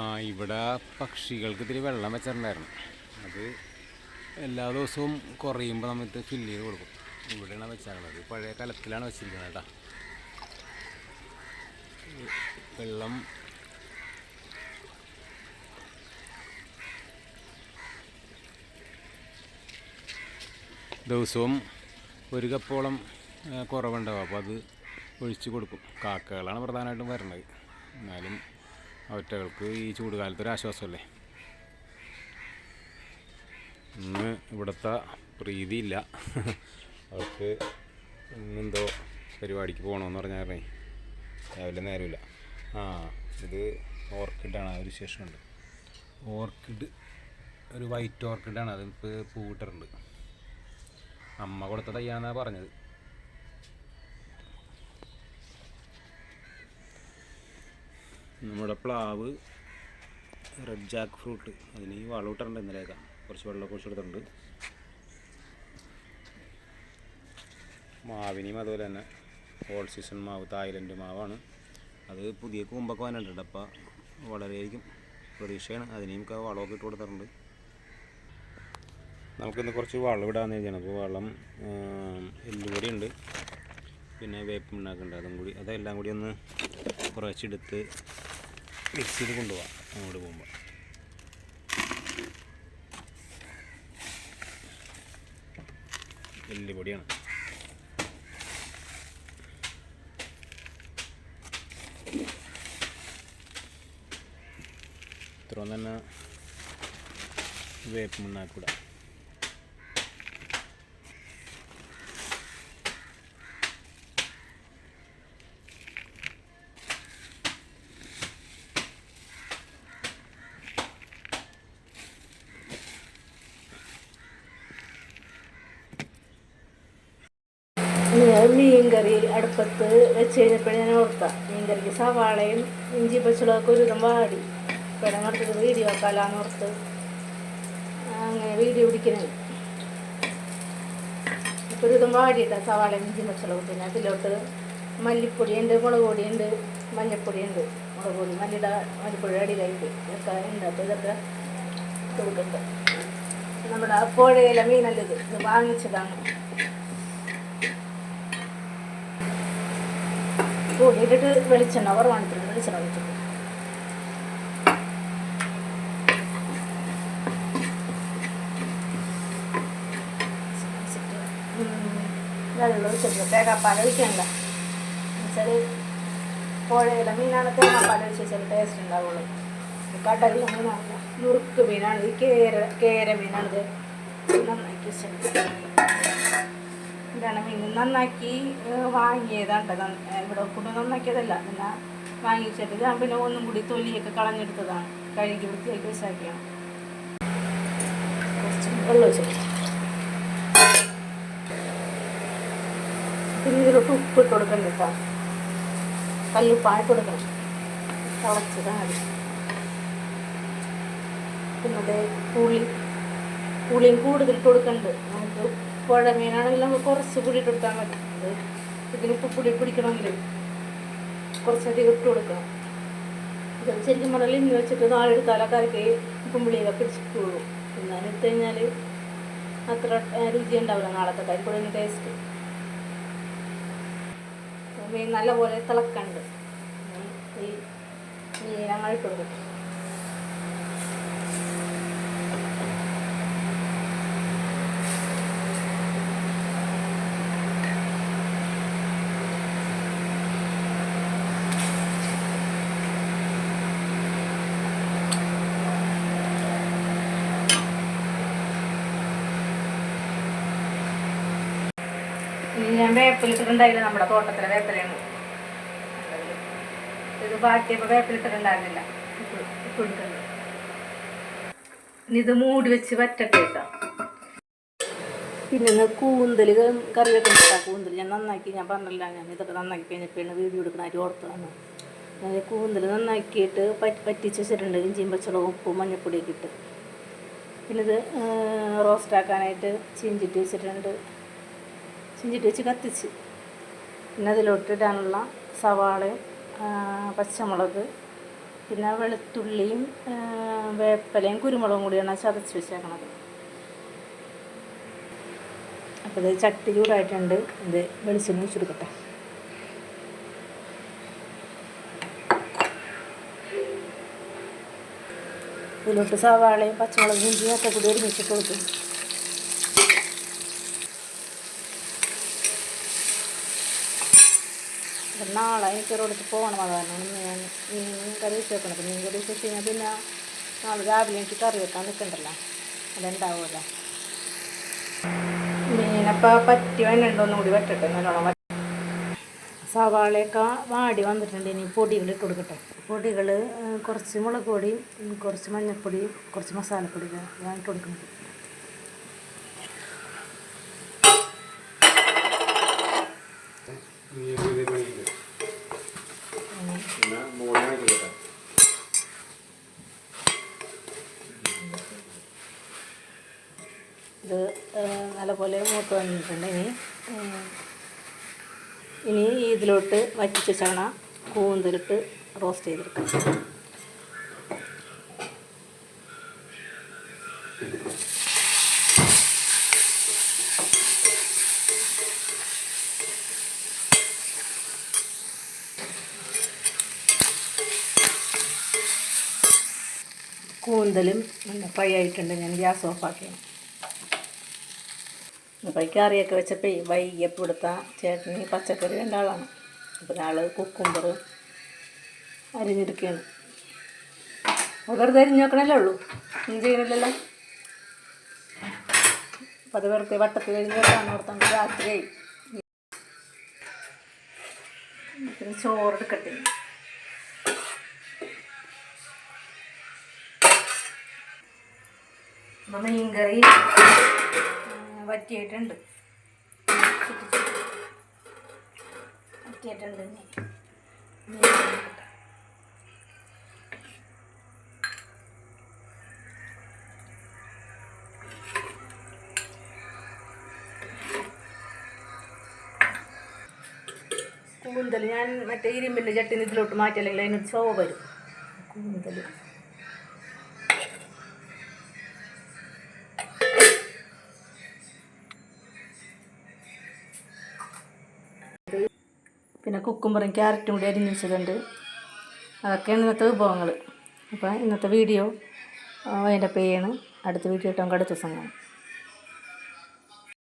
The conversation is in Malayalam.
ആ ഇവിടെ പക്ഷികൾക്ക് ഇത്തിരി വെള്ളം വെച്ചിട്ടുണ്ടായിരുന്നു. അത് എല്ലാ ദിവസവും കുറയുമ്പോൾ നമുക്ക് ഫില്ല് ചെയ്ത് കൊടുക്കും. ഇവിടെയാണ് വെച്ചിരിക്കുന്നത് പഴയ കലത്തിലാണ് വെച്ചിരിക്കുന്നത് കേട്ടോ. വെള്ളം ദിവസവും ഒരു കപ്പോളം കുറവുണ്ടാവും. അപ്പോൾ അത് ഒഴിച്ചു കൊടുക്കും. കാക്കകളാണ് പ്രധാനമായിട്ടും വരണത്. എന്നാലും അവറ്റകൾക്ക് ഈ ചൂട് കാലത്ത് ഒരു ആശ്വാസമല്ലേ ഇന്ന് ഇവിടുത്തെ പ്രീതിയില്ല അവർക്ക് ഇന്നെന്തോ പരിപാടിക്ക് പോകണമെന്ന് പറഞ്ഞാൽ രാവിലെ നേരമില്ല. ആ ഇത് ഓർക്കിഡാണ്. ആ ഒരു വിശേഷമുണ്ട്. ഓർക്കിഡ് ഒരു വൈറ്റ് ഓർക്കിഡാണ്. അതിപ്പോൾ പൂവിട്ടിട്ടുണ്ട് അമ്മ കൊടുത്ത തയ്യാന്നാണ് പറഞ്ഞത്. നമ്മുടെ പ്ലാവ് റെഡ് ജാക്ക് ഫ്രൂട്ട് അതിന് ഈ വളം ഇന്നലെ ഇന്നലെയൊക്കെ. കുറച്ച് വെള്ളമൊക്കെ കുറച്ച് കൊടുത്തിട്ടുണ്ട്. മാവിനെയും അതുപോലെ തന്നെ ഓൾ സീസൺ മാവ് തായ്ലൻഡ് മാവാണ്. അത് പുതിയ കൂമ്പൊക്കെ വന്നിട്ടുണ്ട് അപ്പോൾ വളരെയധികം പ്രതീക്ഷയാണ്. അതിനെയും വളമൊക്കെ ഇട്ട് കൊടുത്തിട്ടുണ്ട്. നമുക്കിന്ന് കുറച്ച് വളം ഇടാമെന്ന് വിചാരിക്കണം അപ്പോൾ വളം എല്ലുപൊടി ഉണ്ട്. പിന്നെ വേപ്പ് പിണ്ണാക്കുണ്ട് അതും കൂടി അതെല്ലാം കൂടി ഒന്ന് കുറച്ചെടുത്ത് മിക്സ് ചെയ്ത് കൊണ്ടുപോകാം അങ്ങോട്ട് പോകുമ്പോൾ വലിയ പൊടിയാണ് ഇത്രയും തന്നെ വേപ്പ് പിണ്ണാക്കൂടാ ഞാൻ മീൻകറി അടുപ്പത്ത് വെച്ച് കഴിഞ്ഞപ്പോഴേ ഞാൻ ഓർത്ത മീൻകറിക്ക് സവാളയും ഇഞ്ചി പച്ചളമൊക്കെ ഒരു വിധം വാടി. ഇപ്പം അടുത്തത് വീഡിയോ വെക്കാലാന്ന് ഓർത്ത് അങ്ങനെ വീഡിയോ പിടിക്കുന്നത് ഇപ്പോൾ ഒരു വിധം വാടിയിട്ട സവാളയും ഇഞ്ചി പച്ചളവും പിന്നെ അതിലോട്ട് മല്ലിപ്പൊടിയുണ്ട് മുളക് പൊടിയുണ്ട് മഞ്ഞൾപ്പൊടിയുണ്ട് മുളക് പൊടി മല്ലിട മല്ലിപ്പൊടി അടിയിലായിട്ട് ഇതൊക്കെ ഉണ്ട് ഇതൊക്കെ കൊടുക്കട്ടെ നമ്മുടെ പുഴയിലെ മീനല്ല ഇത്? ഇത് വാങ്ങിച്ചതാണ്. കൂടിയിട്ടിട്ട് വെളിച്ചെണ്ണ കുറവാണിട്ടുണ്ട് വെളിച്ചെണ്ണ ഒഴിച്ചിട്ട് വെള്ളം ഒഴിച്ചിട്ട് തേങ്ങാപ്പാൽ ഒഴിക്കണ്ട എന്നുവെച്ചാൽ പുഴയിലെ മീനാണ് തേങ്ങാപ്പാൽ ഒഴിച്ച് വെച്ചാൽ ടേസ്റ്റ് ഉണ്ടാവുള്ളൂ. കടലിലെ മീനാണ് നുറുക്ക് മീനാണ് ഈ കേര കേര മീനാണിത്. നന്നാക്കി വെച്ചിട്ടുണ്ട് ഇതാണ് മീൻ നന്നാക്കി വാങ്ങിയതാണ് ഇവിടെ കൊണ്ട് നന്നാക്കിയതല്ല. പിന്നെ വാങ്ങിച്ചിട്ട് ഞാൻ പിന്നെ ഒന്നും കൂടി തൊലിയൊക്കെ കളഞ്ഞെടുത്തതാണ്. കഴുകി വൃത്തിയാക്കി വെച്ചാക്കിയാണ്. വെള്ളം പിന്നെ ഇതിലോട്ട് ഉപ്പ് ഇട്ട് കൊടുക്കണ്ട കേട്ടോ. കല്ലുപ്പായിട്ട് കൊടുക്കണം. തിളച്ചതാണ് മതി പിന്നെ പുളി പുളിയും കൂടുതൽ കൊടുക്കണ്ട്. നമുക്ക് പുഴ മീനാണെങ്കിൽ നമ്മൾ കുറച്ച് പൊടി ഇട്ട് കൊടുത്താൽ മതി. ഇതിനിപ്പോൾ പുളി പിടിക്കണമെങ്കിൽ കുറച്ചധികം ഇട്ട് കൊടുക്കണം ഇത് ശരിക്കും പറഞ്ഞാൽ ഇന്ന് വെച്ചിട്ട് നാളെ എടുത്താൽ കറിക്ക് ഉപ്പും പുളിയൊക്കെ പിടിച്ചിട്ടുള്ളൂ. എന്നാലും എടുത്തു കഴിഞ്ഞാൽ അത്ര രുചി ഉണ്ടാവില്ല നാളത്തെ കരിപ്പൊടിന് ടേസ്റ്റ് മീൻ നല്ലപോലെ തിളക്കണ്ട്. ഈ മീൻ കൊടുക്കും. ഞാൻ വേപ്പിലിട്ടിട്ടുണ്ടായില്ല നമ്മുടെ തോട്ടത്തിലെ വേപ്പിലാണ് ഇത് ബാക്കിയപ്പോൾ വേപ്പിലിട്ടിട്ടുണ്ടായിരുന്നില്ല. ഇത് മൂടി വെച്ച് വറ്റട്ടെ കേട്ടോ. പിന്നെ കൂന്തൽ കറി വെക്കുന്നുണ്ടാ കൂന്തൽ ഞാൻ നന്നാക്കി ഞാൻ പറഞ്ഞില്ല ഞാൻ ഇതൊക്കെ നന്നാക്കി കഴിഞ്ഞപ്പോഴാണ് വീഡിയോ എടുക്കണമായിട്ട് ഓർത്തതാണ് ഞാൻ കൂന്തൽ നന്നാക്കിയിട്ട് പറ്റി പറ്റിച്ച് വെച്ചിട്ടുണ്ട് ഇഞ്ചിയും പച്ചളവും ഉപ്പും മഞ്ഞപ്പൊടിയൊക്കെ ഇട്ട്. പിന്നെ ഇത് റോസ്റ്റാക്കാനായിട്ട് ചീഞ്ചിട്ട് വെച്ചിട്ടുണ്ട്. ചീഞ്ചിട്ട് വെച്ച് കത്തിച്ച്. പിന്നെ അതിലോട്ടിടാനുള്ള സവാളയും പച്ചമുളക് പിന്നെ വെളുത്തുള്ളിയും വേപ്പലയും കുരുമുളകും കൂടിയാണ് ചതച്ച് വെച്ചേക്കണത്. അപ്പോൾ ഇത് ചട്ടി ചൂടായിട്ടുണ്ട്. ഇത് വെളിച്ചെണ്ണ വെച്ചെടുക്കട്ടെ ഇതിലോട്ട് സവാളയും പച്ചമുളകും ഇഞ്ചിയും ഒക്കെ കൂടി ഒരുമിച്ചിട്ട് കൊടുക്കും. അപ്പം നാളെ എനിക്ക് ഒരിടത്ത് പോകണം അതാണ് ഞാൻ മീൻ കറി വെച്ച് വെക്കണം മീൻ കറി വെച്ച് വെച്ച് കഴിഞ്ഞാൽ പിന്നെ നാളെ രാവിലെ എനിക്ക് കറി വെക്കാൻ നിൽക്കണ്ടല്ലോ അതുണ്ടാവുമല്ലോ. മീനപ്പോൾ പറ്റി വേണ്ടോന്നും കൂടി വെട്ടട്ടെ നല്ലോണം സവാളയൊക്കെ വാടി വന്നിട്ടുണ്ട് ഇനി പൊടികൾ ഇട്ട് കൊടുക്കട്ടെ. പൊടികൾ കുറച്ച് മുളക് പൊടിയും കുറച്ച് മഞ്ഞൾപ്പൊടി കുറച്ച് മസാലപ്പൊടി ഞാൻ ഇട്ട് കൊടുക്കുന്നത് ഇത് ആ, നല്ലപോലെ മൂത്ത് വന്നിട്ടുണ്ട് ഇനി ഇനി ഇതിലോട്ട് വറ്റിച്ച ചണ കൂന്തലിട്ട് റോസ്റ്റ് ചെയ്തെടുക്കാം. കൂന്തലും ഫ്രൈ ആയിട്ടുണ്ട്. ഞാൻ ഗ്യാസ് ഓഫാക്കിയാണ് അപ്പോൾ കറിയൊക്കെ വെച്ചപ്പോൾ വൈകിയപ്പോൾ എടുത്ത ചേട്ടന് പച്ചക്കറി രണ്ടാളാണ് അപ്പോൾ ഒരാൾ കുക്കുമ്പർ അരിഞ്ഞെടുക്കുകയാണ് അത് വെറുതെ അരിഞ്ഞ് നോക്കണല്ലേ ഉള്ളൂ. ഒന്നും ചെയ്യണില്ലല്ലോ? അപ്പം അത് വെറുതെ വട്ടത്തിൽ അരിഞ്ഞ് വെക്കാൻ ഓർത്തോണ്ട് രാത്രിയായി. പിന്നെ ചോറെടുക്കട്ടെ മീൻ മീൻകറി. ഇനി. മീൻ കൂന്തൽ ഞാൻ മറ്റേ ഇരുമ്പിന്റെ ചട്ടിന് ഇതിലോട്ട് മാറ്റി അതിനൊരു ചോ വരും. കൂന്തൽ പിന്നെ കുക്കുംബറും ക്യാരറ്റും കൂടി അരിഞ്ഞ് വെച്ചതുണ്ട്. അതൊക്കെയാണ് ഇന്നത്തെ വിഭവങ്ങൾ അപ്പോൾ ഇന്നത്തെ വീഡിയോ അതിന്റെ പേയാണ് അടുത്ത വീഡിയോ ഇട്ട് നമുക്ക് അടുത്ത ദിവസം കാണാം.